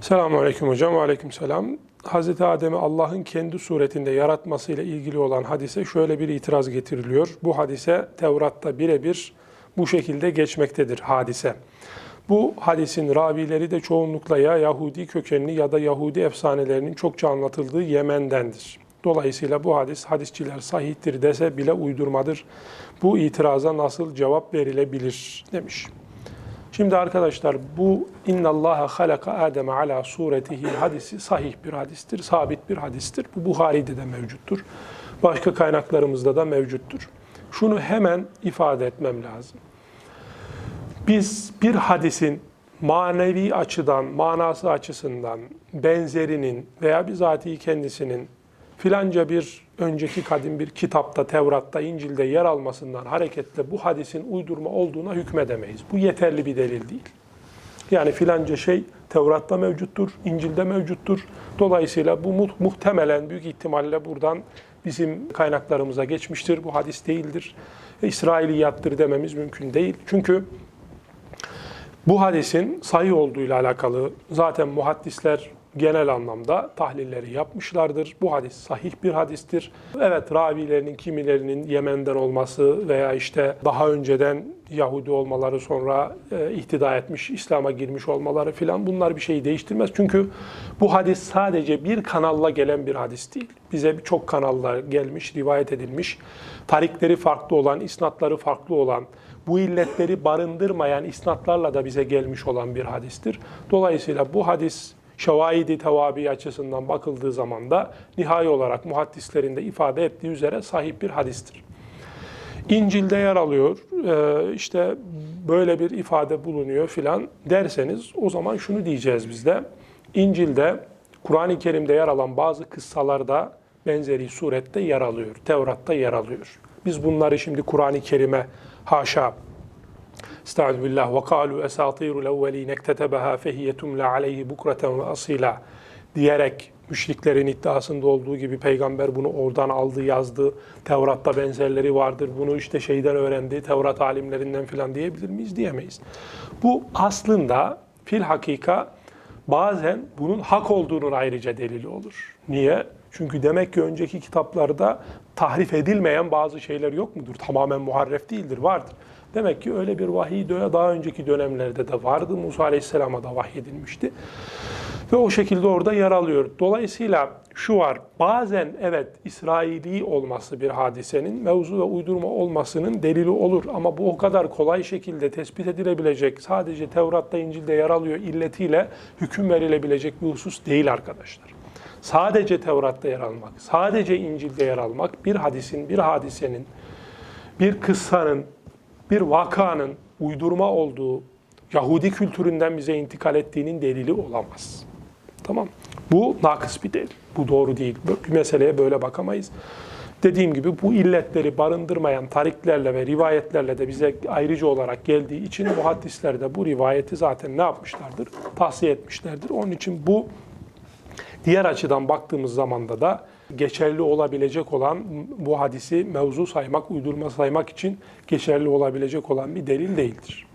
Selamun Aleyküm hocam. Aleyküm selam. Hz. Adem'i Allah'ın kendi suretinde yaratmasıyla ilgili olan hadise şöyle bir itiraz getiriliyor. Bu hadise Tevrat'ta birebir bu şekilde geçmektedir hadise. Bu hadisin ravileri de çoğunlukla ya Yahudi kökenli ya da Yahudi efsanelerinin çokça anlatıldığı Yemen'dendir. Dolayısıyla bu hadis hadisçiler sahihtir dese bile uydurmadır. Bu itiraza nasıl cevap verilebilir demiş. Şimdi arkadaşlar bu innallaha halaka Adem'e ala suretihi hadisi sahih bir hadistir, sabit bir hadistir. Bu Buhari'de de mevcuttur. Başka kaynaklarımızda da mevcuttur. Şunu hemen ifade etmem lazım. Biz bir hadisin manevi açıdan, manası açısından benzerinin veya bizatihi kendisinin filanca bir önceki kadim bir kitapta, Tevrat'ta, İncil'de yer almasından hareketle bu hadisin uydurma olduğuna hükmedemeyiz. Bu yeterli bir delil değil. Yani filanca şey Tevrat'ta mevcuttur, İncil'de mevcuttur. Dolayısıyla bu mu- muhtemelen büyük ihtimalle buradan bizim kaynaklarımıza geçmiştir. Bu hadis değildir. İsrailiyattır dememiz mümkün değil. Çünkü bu hadisin sahih olduğuyla alakalı zaten muhaddisler genel anlamda tahlilleri yapmışlardır. Bu hadis sahih bir hadistir. Evet ravilerinin kimilerinin Yemen'den olması veya işte daha önceden Yahudi olmaları sonra e, ihtida etmiş, İslam'a girmiş olmaları filan bunlar bir şeyi değiştirmez. Çünkü bu hadis sadece bir kanalla gelen bir hadis değil. Bize birçok kanalla gelmiş, rivayet edilmiş, tarikleri farklı olan, isnatları farklı olan, bu illetleri barındırmayan isnatlarla da bize gelmiş olan bir hadistir. Dolayısıyla bu hadis şevaidi tevabi açısından bakıldığı zaman da nihai olarak muhaddislerin de ifade ettiği üzere sahih bir hadistir. İncil'de yer alıyor, e, işte böyle bir ifade bulunuyor filan derseniz o zaman şunu diyeceğiz biz de. İncil'de, Kur'an-ı Kerim'de yer alan bazı kıssalarda benzeri surette yer alıyor. Tevrat'ta yer alıyor. Biz bunları şimdi Kur'an-ı Kerim'e haşa Estaizu billah ve kalu esatirul evveline ektetebeha fehiye tumla aleyhi bukreten ve asila diyerek müşriklerin iddiasında olduğu gibi peygamber bunu oradan aldı yazdı. Tevrat'ta benzerleri vardır. Bunu işte şeyden öğrendi. Tevrat alimlerinden filan diyebilir miyiz? Diyemeyiz. Bu aslında fil hakika bazen bunun hak olduğunun ayrıca delili olur. Niye? Çünkü demek ki önceki kitaplarda tahrif edilmeyen bazı şeyler yok mudur? Tamamen muharref değildir, vardır. Demek ki öyle bir vahiy dö- daha önceki dönemlerde de vardı. Musa Aleyhisselam'a da vahyedilmişti. Ve o şekilde orada yer alıyor. Dolayısıyla şu var, bazen evet İsraili olması bir hadisenin mevzu ve uydurma olmasının delili olur. Ama bu o kadar kolay şekilde tespit edilebilecek, sadece Tevrat'ta, İncil'de yer alıyor illetiyle hüküm verilebilecek bir husus değil arkadaşlar. Sadece Tevrat'ta yer almak, sadece İncil'de yer almak bir hadisin, bir hadisenin, bir kıssanın, bir vakanın uydurma olduğu, Yahudi kültüründen bize intikal ettiğinin delili olamaz. Tamam. Bu nakıs bir delil. Bu doğru değil. Bir meseleye böyle bakamayız. Dediğim gibi bu illetleri barındırmayan tariklerle ve rivayetlerle de bize ayrıca olarak geldiği için muhaddisler de bu rivayeti zaten ne yapmışlardır? Tahsiye etmişlerdir. Onun için bu Diğer açıdan baktığımız zamanda da geçerli olabilecek olan bu hadisi mevzu saymak, uydurma saymak için geçerli olabilecek olan bir delil değildir.